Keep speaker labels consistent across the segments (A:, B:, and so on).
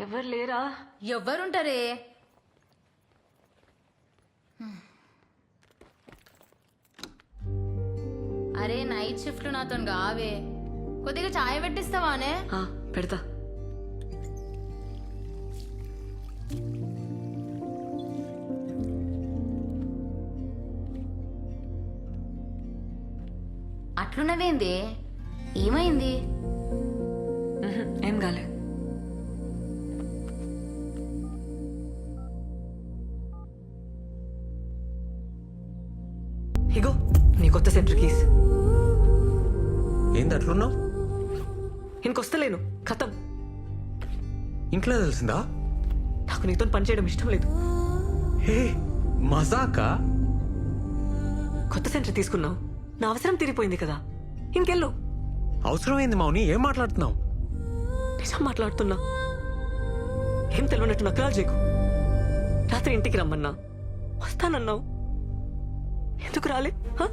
A: ఎవరు లేరా?
B: ఎవ్వరుంటారే అరే నైట్ షిఫ్ట్ నాతో కావే. కొద్దిగా చాయ్ పెట్టిస్తావానే?
A: ఆ, పెడతా.
B: అట్లున్నదేంది ఏమైంది?
A: ఉహు, ఏం కాలే.
C: అట్లున్నావు
A: ఇంకొస్తలేను. కథం
C: ఇంట్లో తెలిసిందా?
A: నాకు నీతో పని చేయడం ఇష్టం లేదు.
C: హే మజాకా?
A: కొత్త సెంటర్ తీసుకున్నావు. నా అవసరం తీరిపోయింది కదా. ఇంకెళ్ళు.
C: అవసరమైంది మౌని ఏం మాట్లాడుతున్నావు?
A: నిజం మాట్లాడుతున్నా. ఏం తెలియనట్టు నక్కలాలు చేయకు. రాత్రి ఇంటికి రమ్మన్నా. వస్తానన్నావు. ఎందుకు రాలే? హ?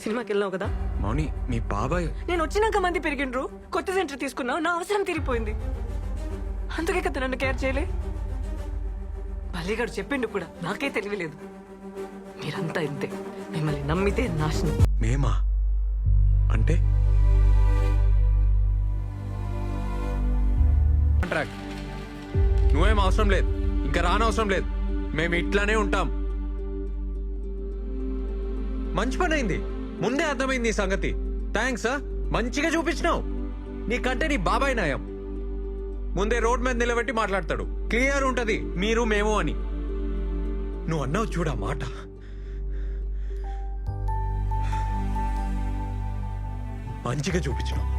A: సినిమాకి వెళ్ళినావు కదా?
C: మౌని మీ బాబాయ్
A: నేను వచ్చినాక మంది పెరిగిండ్రు. కొత్త సెంటర్ తీసుకున్నావు నా అవసరం తీరిపోయింది. అందుకే కదా నన్ను కేర్ చేయలే. బల్లిగాడు చెప్పిండు కూడా నాకే తెలియలేదు. మీరంతా ఇంతే. మిమ్మల్ని నమ్మితే నాశనం.
C: మేమా? అంటే? కాంట్రాక్ట్ నువ్వేం అవసరం లేదు. ఇంకా రానవసరం లేదు. మేము ఇట్లానే ఉంటాం. మంచి పని అయింది. ముందే అర్థమైంది ఈ సంగతి. థ్యాంక్స్ మంచిగా చూపించినావు. నీకంటే నీ బాబాయ్ నయం ముందే రోడ్ మీద నిలబెట్టి మాట్లాడతాడు. క్లియర్ ఉంటది మీరు మేము అని. నువ్వు అన్నావు చూడ మాట. మంచిగా చూపించినావు.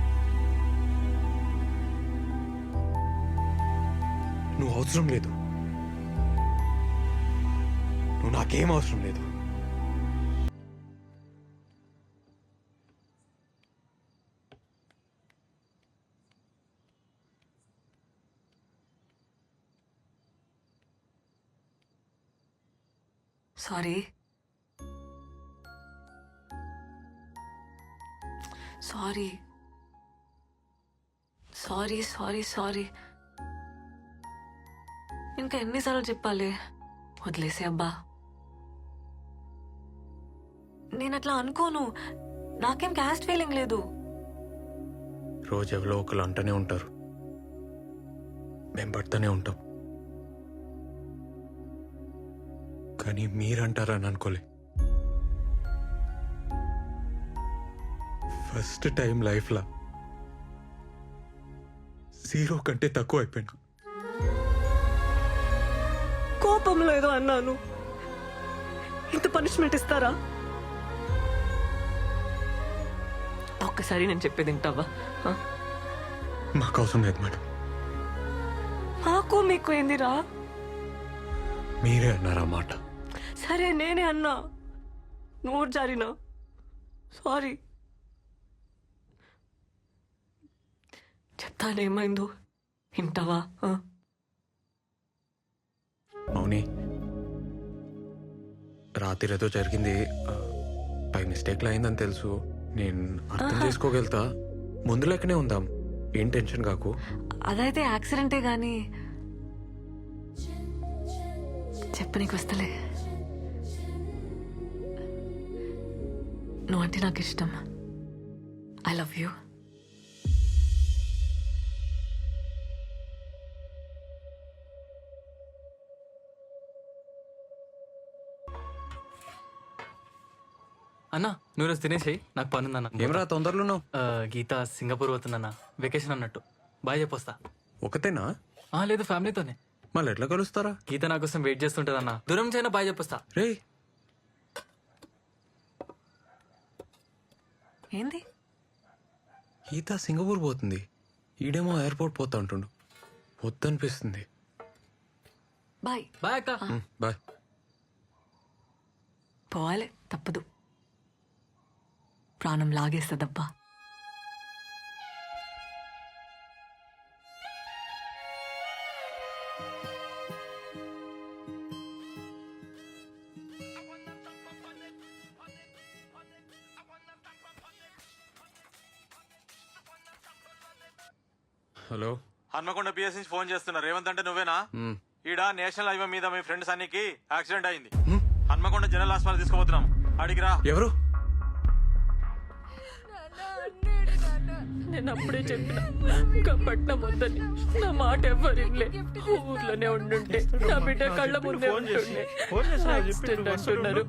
C: నువ్వు అవసరం లేదు. నువ్వు నాకేం అవసరం లేదు.
A: Sorry. Sorry. Sorry sorry sorry. ఇంకా ఎన్నిసార్లు చెప్పాలి? వదిలేసే అబ్బా. నేను అట్లా అనుకోను. నాకేం క్యాస్ట్ ఫీలింగ్ లేదు.
C: రోజు ఎవరో ఒకరు అంటూనే ఉంటారు. మేము పడుతూనే ఉంటాం. కానీ మీరంటారని అనుకోలే ఫస్ట్ టైం లైఫ్లో జీరో కంటే తక్కువ అయిపోయాను.
A: కోపంలో ఏదో అన్నాను. ఇంత పనిష్మెంట్ ఇస్తారా? ఒక్కసారి నేను చెప్పేది వింటావా?
C: మాకు అవసరం లేదు మేడం.
A: మాకు మీకు ఏందిరా?
C: మీరే అన్నారు మాట?
A: సరే నేనే అన్నా. నోరు జారినా. సారీ. చెప్తానేమైందో వింటావా?
C: మౌని రాత్రి ఏదో జరిగింది. పై మిస్టేక్లో అయిందని తెలుసు. నేను అర్థం చేసుకోగలుగుతా. ముందు లెక్కనే ఉందాం. ఏం టెన్షన్ కాకు.
A: అదైతే యాక్సిడెంటే గాని చెప్పనీకి వస్తలే. నువ్వంటే నాకు ఇష్టం. ఐ లవ్ యూ
D: అన్నా నువ్వు రోజు తినేసేయి. నాకు పని ఉందన్న
C: ఏమరా తొందరలో
D: ఆ, గీత సింగపూర్ పోతుందన్న. వెకేషన్ అన్నట్టు. బాయ్ చెప్పొస్తా.
C: ఒకతేనా?
D: ఆ, లేదు ఫ్యామిలీతోనే
C: మళ్ళీ ఎట్లా కలుస్తారా?
D: గీత నా కోసం వెయిట్ చేస్తుంటదన్న. దూరం చైనా బాయ్ చెప్పొస్తా.
C: రే
A: ఏంది?
C: ఈత సింగపూర్ పోతుంది. ఈడేమో ఎయిర్పోర్ట్ పోతా అంటుండు. వద్దనిపిస్తుంది.
A: బాయ్.
D: బాయ్ అక్క.
C: ఉమ్, బాయ్.
A: పోవాలి తప్పదు. ప్రాణం లాగేస్తుందబ్బా.
C: హలో.
E: హన్మకొండ పిఎస్ నుంచి ఫోన్ చేస్తున్నా. రేవంత్ అంటే నువ్వేనా? ఈడ నేషనల్ హైవే మీద మీ ఫ్రెండ్ సన్నీకి యాక్సిడెంట్ అయింది. హన్మకొండ జనరల్ హాస్పిటల్ తీసుకుపోతున్నాం. అడిగిరా.
C: ఎవరు?
F: నేను అప్పుడే చెప్పిన ఇంకా పట్నం వద్దని. నా మాట ఎవ్వరు వినలే. ఊర్లోనే ఉండుంటే నా బిడ్డ కళ్ళ ముందే ఉంటుండే యాక్సిడెంట్ అంటున్నారు.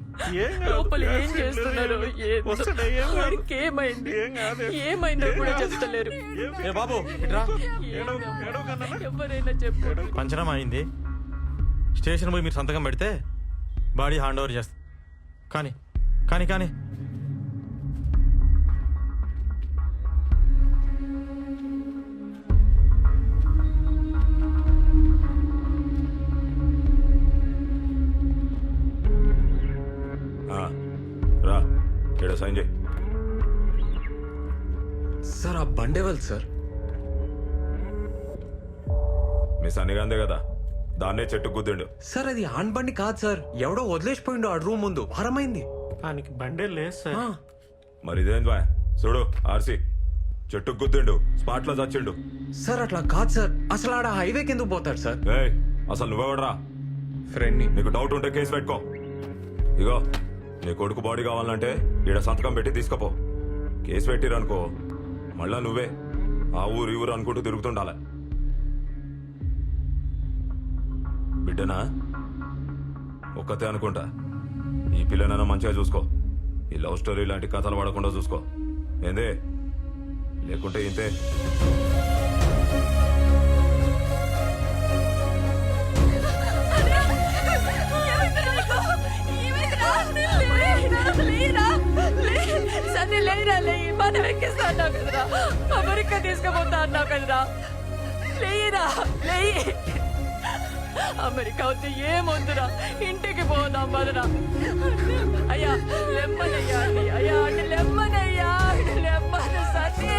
F: లోపల ఏం చేస్తున్నారు. వాడికి ఏమైంది? ఏమైందో కూడా చెప్తలేరు.
E: ఏ బాబు ఇట్రా.
F: ఎవరైనా చెప్పారు
E: పంచనామా అయింది? స్టేషన్ పోయి మీరు సంతకం పెడితే బాడీ హ్యాండ్ ఓవర్ చేస్తా. కానీ కానీ కానీ.
C: సార్ ఆ బండేవల్ సార్?
G: మీ సన్నిగాందే కదా. దాన్నే చెట్టు గుద్దిండు.
C: సార్ అది ఆన్ బండి కాదు సార్. ఎవడో వదిలేసిపోయిండు ఆ రూమ్ ముందు. వారమైంది.
E: దానికి బండే లేదు సార్.
G: మరి ఇదేం బా చూడు ఆర్సి. చెట్టు గుద్దిండు. స్పాట్లో చచ్చిండు.
C: సార్ అట్లా కాదు సార్. అసలు ఆడ హైవేకి ఎందుకు పోతాడు సార్?
G: ఏయ్ అసలు నువ్వెవడరా?
C: ఫ్రెండ్ని
G: నీకు డౌట్ ఉంటే కేసు పెట్టుకో. ఇగో నీ కొడుకు బాడీ కావాలంటే ఈడ సంతకం పెట్టి తీసుకపో. కేసు పెట్టిరనుకో. మళ్ళా నువ్వే. ఆ ఊరు ఊరు అనుకుంటూ తిరుగుతుండాల. బిడ్డనా? ఒక్కతే అనుకుంటా. ఈ పిల్లనైనా మంచిగా చూసుకో. ఈ లవ్ స్టోరీ లాంటి కథలు పడకుండా చూసుకో. ఏందే? లేకుంటే ఇంతే.
F: సరే లేరా లే మనం ఎక్కిస్తా అన్నావు కదరా. అమెరికా తీసుకుపోతా అన్నావు కదరా. లేరా లేయి అమెరికా వచ్చి ఏమొద్దురా. ఇంటికి పోదాం బదురా అయ్యా లెమ్మనయ్యా అండి. అయ్యా అండి లెమ్మనయ్యా అండి లెమ్మన సన్నీ.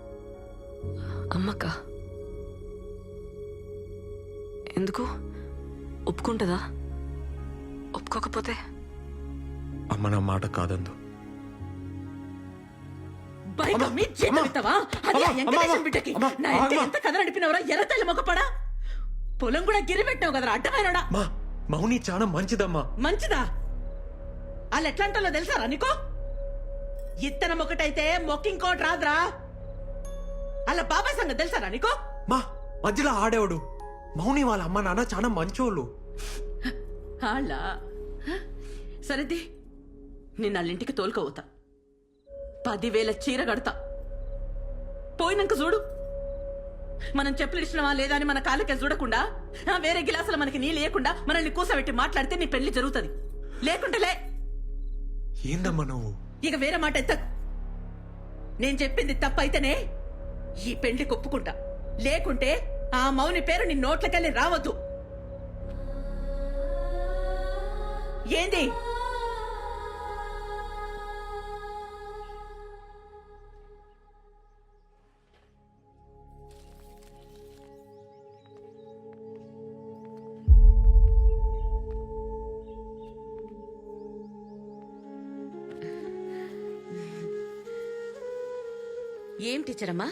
F: అమ్మక్క. ఎందుకు? ఒప్పుకుంటుందా? ఒప్పుకోకపోతే?
C: అమ్మ నా మాట కాదందు.
H: బైక్ అమ్మి జీతం ఇస్తావా? అది ఆ వెంకటేశం బిడ్డకి. నా ఇంటి ఎంత కథ నడిపినవరా ఎర్ర తల్లి మొక్కపడా పొలం కూడా గిరి పెట్టావు కదరా అడ్డమైనడా?
C: మా మౌని చాలా మంచిదమ్మా.
H: మంచిదా? వాళ్ళు ఎట్లాంటో తెలుసారా నీకో? ఇత్తనం ఒకటైతే మొక్కింకోటి రాదురా. అలా బాబాయ్ సంగతి తెలుసారా నీకో?
C: మా మధ్యలో ఆడేవాడు. మౌని వాళ్ళ అమ్మ నాన్న చాలా మంచోళ్ళు.
H: వాళ్ళ సరేది నేను వాళ్ళింటికి తోలుకోవతా పదివేల చీర కడతా. పోయినాక చూడు. మనం చెప్పులు ఇచ్చినవా లేదా అని మన కాళ్ళకే చూడకుండా వేరే గిలాసులు మనకి నీ లేకుండా మనల్ని కూసబెట్టి మాట్లాడితే నీ పెళ్ళి జరుగుతుంది. లేకుంటే లే.
C: ఏందమ్మా నువ్వు?
H: ఇక వేరే మాట ఎత్త నేను చెప్పింది తప్పైతేనే ఈ పెళ్ళి కొప్పుకుంటా. లేకుంటే ఆ మౌని పేరు నీ నోట్లకెళ్ళి రావద్దు. ఏంది? ఏం టీచర్ అమ్మా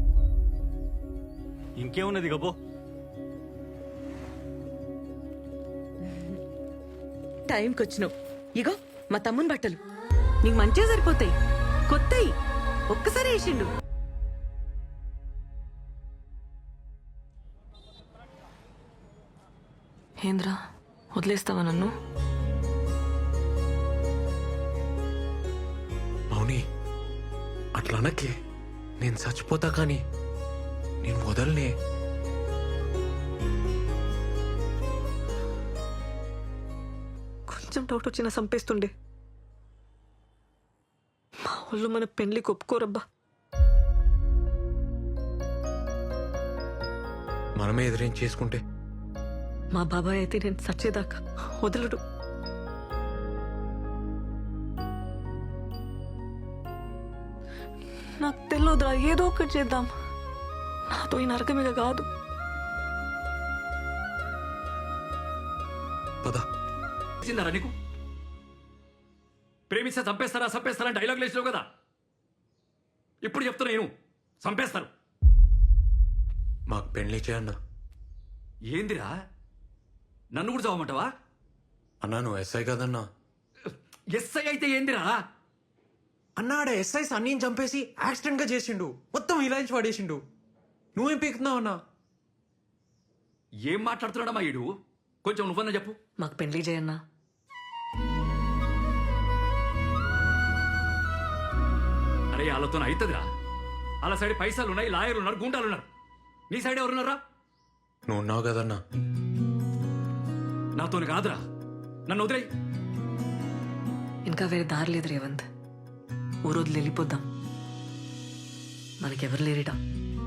I: ఇంకేమున్నది గబో
H: టైంకి వచ్చినావు ఇగో మా తమ్ముని బట్టలు. నీకు మంచిగా సరిపోతాయి. కొత్తయి. ఒక్కసారి వేసిండు.
A: ఏంద్రా వదిలేస్తావా నన్ను?
C: మౌని అట్లా అనకే. నేను చచ్చిపోతా కానీ నేను వదలనే.
A: కొంచెం డౌట్ వచ్చినా చంపేస్తుండే మా వాళ్ళు మన పెళ్ళికి ఒప్పుకోరబ్బా.
C: మనమే ఎదురేం చేసుకుంటే?
A: మా బాబాయ్ అయితే నేను చచ్చేదాకా వదలడు. నాకు తెలియదురా ఏదో ఒకటి చేద్దాం. నాతో ఈ నరకమిగ కాదు.
J: నీకు? ప్రేమిస్తే చంపేస్తారా చంపేస్తారా డైలాగ్ లేచినావు కదా? ఇప్పుడు చెప్తున్నా నేను చంపేస్తారు.
C: మాకు పెళ్ళి చేయన్న.
J: ఏందిరా? నన్ను కూడా చదవమంటావా
C: అన్నా నువ్వు ఎస్ఐ కదన్నా.
J: ఎస్ఐ అయితే ఏందిరా?
C: అన్నాడే ఎస్ఐ సన్నీని చంపేసి యాక్సిడెంట్గా చేసిండు. మొత్తం ఇలాంటి పడేసిండు నువ్వేం పీకుతున్నావు అన్నా?
J: ఏం మాట్లాడుతున్నాడమ్మా ఈడు? కొంచెం నువ్వన్నా చెప్పు.
A: మాకు పెళ్ళి చేయన్నా.
J: అరే వాళ్ళతో అవుతుందిరా వాళ్ళ సైడ్ పైసలు ఉన్నాయి లాయర్లు ఉన్నారు గుండాలు ఉన్నారు నీ సైడ్ ఎవరున్నారా?
C: నువ్వు ఉన్నావు కదన్నా.
J: నాతోని కాదురా. నన్ను వదిలేయి.
A: ఇంకా వేరే దారి లేదు రేవంత్. ఓ రోజులు వెళ్ళిపోద్దాం. మనకెవరు లేరిట?